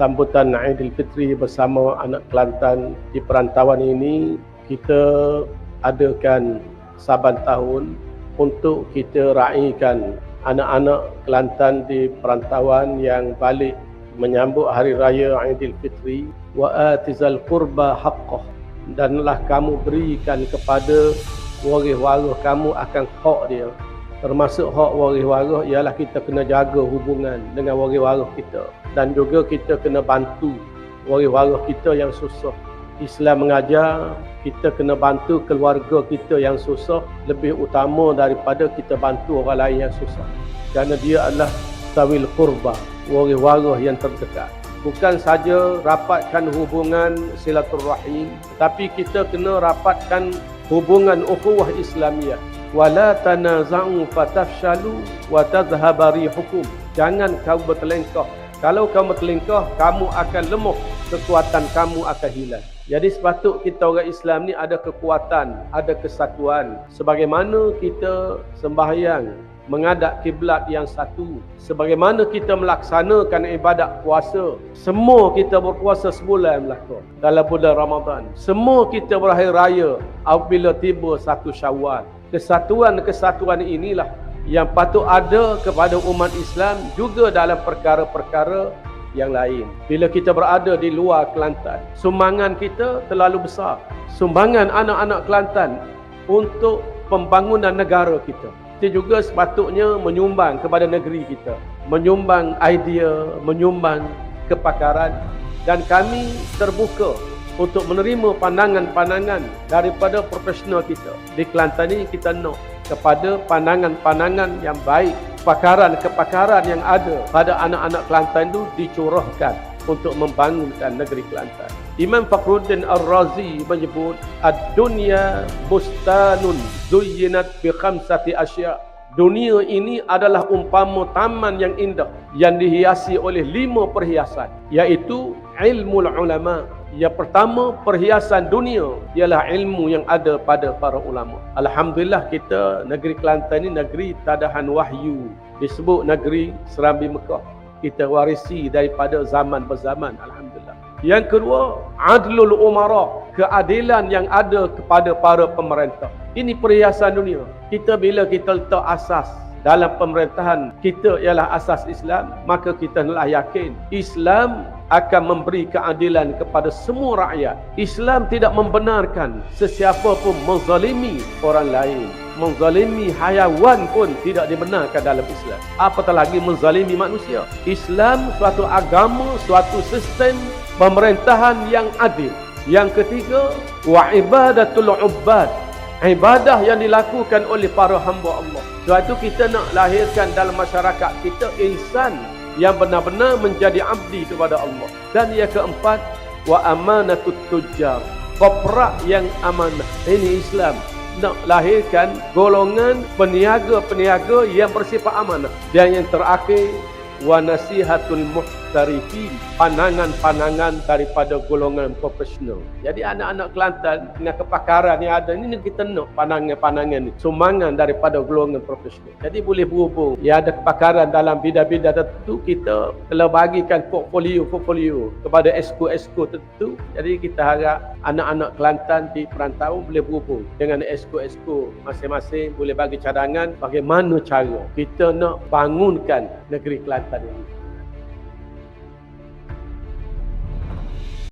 sambutan Aidilfitri bersama anak Kelantan di perantauan ini kita adakan saban tahun untuk kita raikan anak-anak Kelantan di perantauan yang balik menyambut hari raya Aidilfitri wa atizal qurba haqqah. Danlah kamu berikan kepada waris-waris kamu akan hak dia. Termasuk hak waris-waris ialah kita kena jaga hubungan dengan waris-waris kita dan juga kita kena bantu waris-waris kita yang susah. Islam mengajar kita kena bantu keluarga kita yang susah. Lebih utama daripada kita bantu orang lain yang susah. Kerana dia adalah tawil qurba waris-waris yang terdekat. Bukan saja rapatkan hubungan silaturrahim tapi kita kena rapatkan hubungan ukhuwah Islamiyah wala tanaza'u fatafshalu wa tadhhaba rihukum. Jangan kau bertelengkah kalau kamu bertelengkah kamu akan lemah kekuatan kamu akan hilang. Jadi sepatut kita orang Islam ni ada kekuatan ada kesatuan. Sebagaimana kita sembahyang menghadap kiblat yang satu. Sebagaimana kita melaksanakan ibadat puasa semua kita berpuasa sebulan belaka dalam bulan Ramadan. Semua kita berakhir raya apabila tiba satu Syawal. Kesatuan-kesatuan inilah yang patut ada kepada umat Islam juga dalam perkara-perkara yang lain. Bila kita berada di luar Kelantan, sumbangan kita terlalu besar. Sumbangan anak-anak Kelantan untuk pembangunan negara kita. Kita juga sepatutnya menyumbang kepada negeri kita. Menyumbang idea, menyumbang kepakaran dan kami terbuka untuk menerima pandangan-pandangan daripada profesional kita. Di Kelantan ini kita nak kepada pandangan-pandangan yang baik, kepakaran-kepakaran yang ada pada anak-anak Kelantan itu dicurahkan untuk membangunkan negeri Kelantan. Imam Fakhruddin Ar-Razi menyebut ad-dunya bustanun zuyyinat bi khamsati asya' Dunia ini adalah umpama taman yang indah yang dihiasi oleh lima perhiasan iaitu ilmu ulama, yang pertama perhiasan dunia ialah ilmu yang ada pada para ulama. Alhamdulillah kita negeri Kelantan ini negeri tadahan wahyu. Disebut negeri Serambi Mekah. Kita warisi daripada zaman berzaman. Alhamdulillah. Yang kedua, adlul umara. Keadilan yang ada kepada para pemerintah. Ini perhiasan dunia. Kita bila kita letak asas dalam pemerintahan kita ialah asas Islam, maka kita hendaklah yakin Islam akan memberi keadilan kepada semua rakyat. Islam tidak membenarkan sesiapa pun menzalimi orang lain. Menzalimi hayawan pun tidak dibenarkan dalam Islam. Apatah lagi menzalimi manusia. Islam suatu agama, suatu sistem pemerintahan yang adil. Yang ketiga, wa ibadatul ubbad ibadah yang dilakukan oleh para hamba Allah. Sebab itu kita nak lahirkan dalam masyarakat kita insan yang benar-benar menjadi abdi kepada Allah. Dan yang keempat, wa amanatut tujjar. Koprak yang amanah. Ini Islam. Nak lahirkan golongan peniaga-peniaga yang bersifat amanah. Dan yang terakhir, wa nasihatul muhtarifin pandangan-pandangan daripada golongan profesional. Jadi anak-anak Kelantan dengan kepakaran yang ada ini kita nak pandangan-pandangan ni sumbangan daripada golongan profesional. Jadi boleh berhubung yang ada kepakaran dalam bidang-bidang tertentu kita telah bagikan portfolio-portfolio kepada esko-esko tertentu. Jadi kita harap anak-anak Kelantan di perantauan boleh berhubung dengan esko-esko masing-masing boleh bagi cadangan bagaimana cara kita nak bangunkan negeri Kelantan tadi.